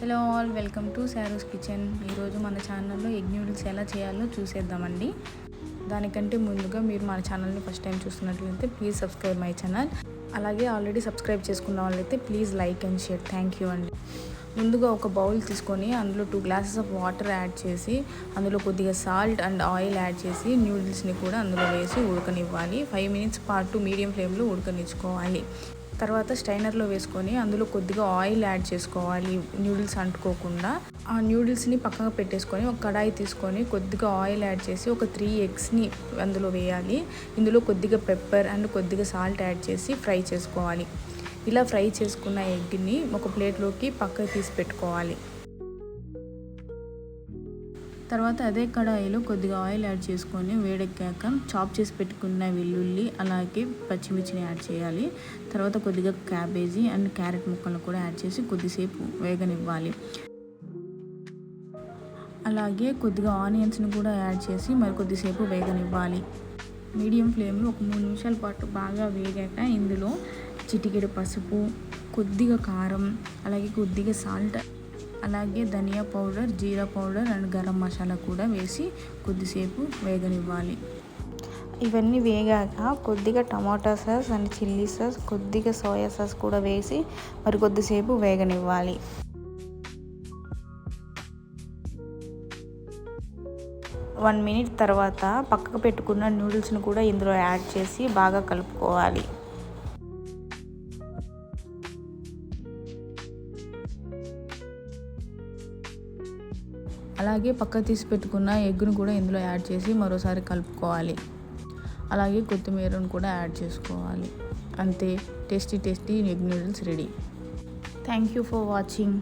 Hello all welcome to Sharo's kitchen. ఈరోజు మన ఛానల్లో ఎగ్ నూడిల్స్ ఎలా చేయాలో చూసేద్దామండి. దానికంటే ముందుగా మీరు మన ఛానల్ని ఫస్ట్ టైం చూస్తున్నట్లయితే ప్లీజ్ సబ్స్క్రైబ్ మై ఛానల్. అలాగే ఆల్రెడీ సబ్స్క్రైబ్ చేసుకున్న వాళ్ళైతే please like and share. Thank you అండి. ముందుగా ఒక బౌల్ తీసుకొని అందులో two glasses of water add చేసి అందులో కొద్దిగా సాల్ట్ అండ్ ఆయిల్ యాడ్ చేసి న్యూడిల్స్ని కూడా అందులో వేసి ఉడకనివ్వాలి. ఫైవ్ మినిట్స్ పాటు మీడియం ఫ్లేమ్లో ఉడకనిచ్చుకోవాలి. తర్వాత స్టైనర్లో వేసుకొని అందులో కొద్దిగా ఆయిల్ యాడ్ చేసుకోవాలి న్యూడిల్స్ అంటుకోకుండా. ఆ న్యూడిల్స్ని పక్కన పెట్టేసుకొని ఒక కడాయి తీసుకొని కొద్దిగా ఆయిల్ యాడ్ చేసి ఒక త్రీ ఎగ్స్ని అందులో వేయాలి. ఇందులో కొద్దిగా పెప్పర్ అండ్ కొద్దిగా సాల్ట్ యాడ్ చేసి ఫ్రై చేసుకోవాలి. ఇలా ఫ్రై చేసుకున్న ఎగ్ని ఒక ప్లేట్లోకి పక్కకి తీసి పెట్టుకోవాలి. తర్వాత అదే కడాయిలో కొద్దిగా ఆయిల్ యాడ్ చేసుకొని వేడెక్కాక చాప్ చేసి పెట్టుకున్న వెల్లుల్లి అలాగే పచ్చిమిర్చిని యాడ్ చేయాలి. తర్వాత కొద్దిగా క్యాబేజీ అండ్ క్యారెట్ ముక్కలను కూడా యాడ్ చేసి కొద్దిసేపు వేగనివ్వాలి. అలాగే కొద్దిగా ఆనియన్స్ని కూడా యాడ్ చేసి మరి కొద్దిసేపు వేగనివ్వాలి. మీడియం ఫ్లేమ్లో ఒక మూడు నిమిషాల పాటు బాగా వేగాక ఇందులో చిటికెడు పసుపు కొద్దిగా కారం అలాగే కొద్దిగా సాల్ట్ అలాగే ధనియా పౌడర్ జీరా పౌడర్ అండ్ గరం మసాలా కూడా వేసి కొద్దిసేపు వేగనివ్వాలి. ఇవన్నీ వేగాక కొద్దిగా tomato sauce and chilli sauce కొద్దిగా సోయా సాస్ కూడా వేసి మరి కొద్దిసేపు వేగనివ్వాలి. వన్ మినిట్ తర్వాత పక్కకు పెట్టుకున్న నూడిల్స్ని కూడా ఇందులో యాడ్ చేసి బాగా కలుపుకోవాలి. అలాగే పక్క తీసి పెట్టుకున్న ఎగ్ను కూడా ఇందులో యాడ్ చేసి మరోసారి కలుపుకోవాలి. అలాగే కొత్తిమీరను కూడా యాడ్ చేసుకోవాలి. అంతే tasty tasty egg noodles ready. Thank you for watching